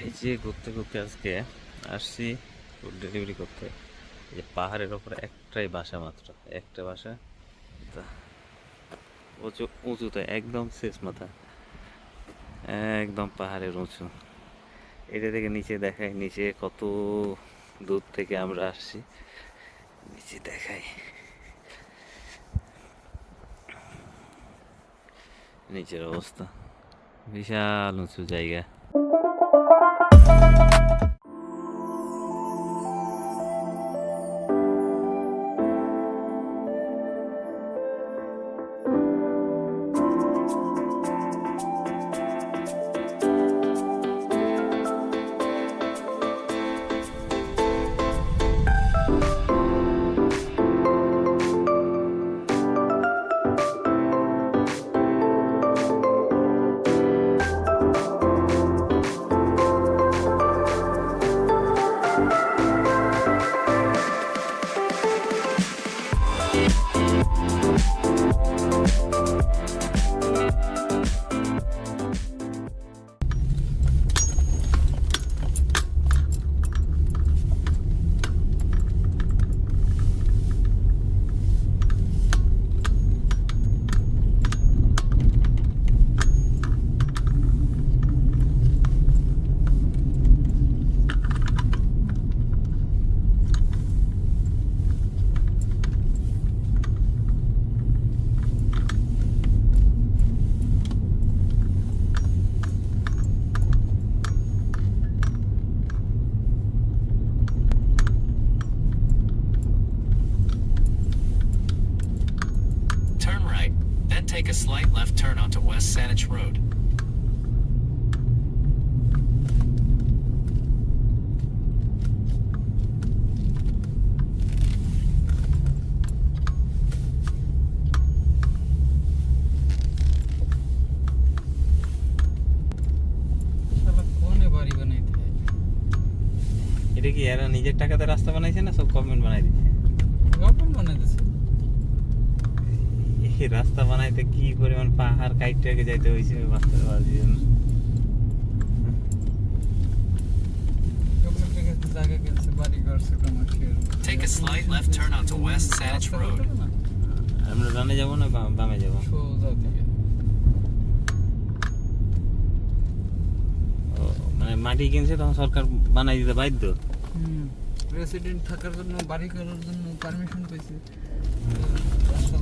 এই যে ঘুরতে ঘুরতে আজকে আসছি ফুড ডেলিভারি করতে। এই যে পাহাড়ের ওপরে একটাই বাসা মাত্র, একটা বাসা। উঁচু, উঁচুতে একদম শেষ মাথা। একদম পাহাড়ের উঁচু। এটা থেকে নিচে দেখায় নিচে কত দূর থেকে আমরা আসছি। নিচে দেখাই। নিচের অবস্থা। বিশাল উঁচু জায়গা। Then take a slight left turn onto West Saanich Road. শালা কোনে বাড়ি বানাইতে হয়? এটা কি এরা নিজের টাকাতে রাস্তা বানাইছে না সব গভর্নমেন্ট বানাই দিচ্ছে গভর্নমেন্ট বানাইতেছে এই রাস্তা বানাইতে কি পরিমাণ পাহাড় কাইটে যাইতে হয়েছে রাস্তা বানার জন্য গভর্নমেন্টের কাছে জায়গা কিনছে বাড়ি করছে commercial Take a slight left turn onto West Saanich Road. আমরা ডানে যাব না বামে যাব? সোজা দিকে। মানে মাটি কিনছে তখন সরকার বানাই দিতে বাধ্য? রেসিডেন্ট থাকার জন্য বাড়ি করার জন্য পারমিশন পেয়েছে রাস্তা